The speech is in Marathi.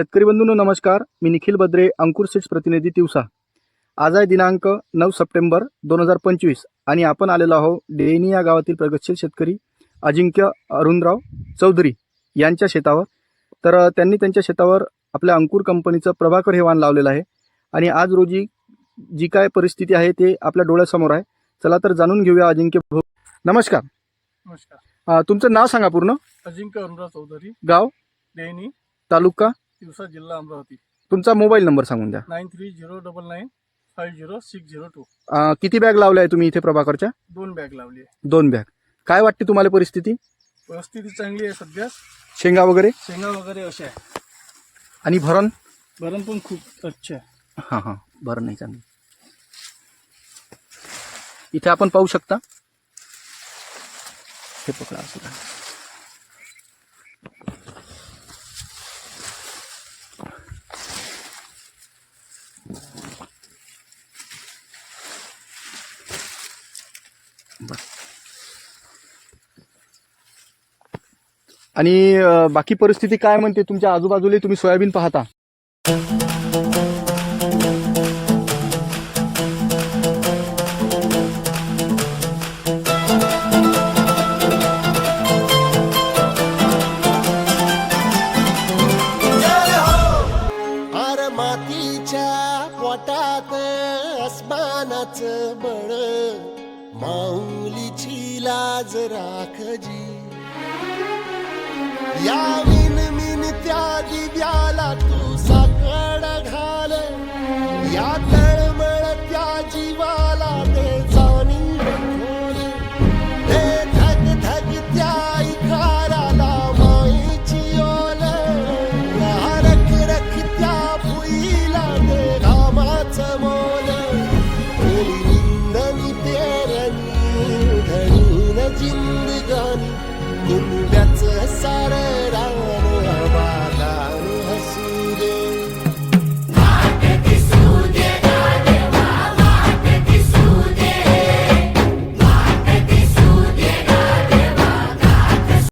शेतकरी बंधूंनो नमस्कार. मी निखिल बद्रे अंकुर सीड्स प्रतिनिधी तिवसा. आज आहे दिनांक नऊ सप्टेंबर दोन हजार पंचवीस आणि आपण आलेलो आहोत डेनी या गावातील प्रगतशील शेतकरी अजिंक्य अरुणराव चौधरी यांच्या शेतावर. तर त्यांनी त्यांच्या शेतावर आपल्या अंकुर कंपनीचं प्रभाकर हे वाण लावलेलं आहे. आणि आज रोजी जी काय परिस्थिती आहे ते आपल्या डोळ्यासमोर आहे. चला तर जाणून घेऊया अजिंक्य भाऊ. नमस्कार. नमस्कार. तुमचं नाव सांगा पूर्ण. अजिंक्य अनुराग चौधरी. गाव? देणी तालुका? दिवसा जिल्हा अमरावती. तुमचा मोबाईल नंबर सांगून द्या. Nine three zero double nine five zero six zero two. अ, किती बॅग लावल्या आहे तुम्ही इथे प्रभाकरच्या? दोन बॅग लावली आहे. दोन बॅग. काय वाटते तुम्हाला परिस्थिती? परिस्थिती चांगली आहे सध्या. शेंगा वगैरे? शेंगा वगैरे अशा आहे. आणि भरण? भरण पण खूप अच्छा आहे. हां हां. भरण नाही चांगली. इथे आपण पाहू शकता. हे पकडा असं आणि बाकी परिस्थिती काय म्हणते? तुमच्या आजूबाजूला तुम्ही सोयाबीन पाहता? आर मातीच्या पोटात अस्मानाच बळ. माऊलीची लाज राखजी. या धरून जिंदगानी. कुंब्याचं सार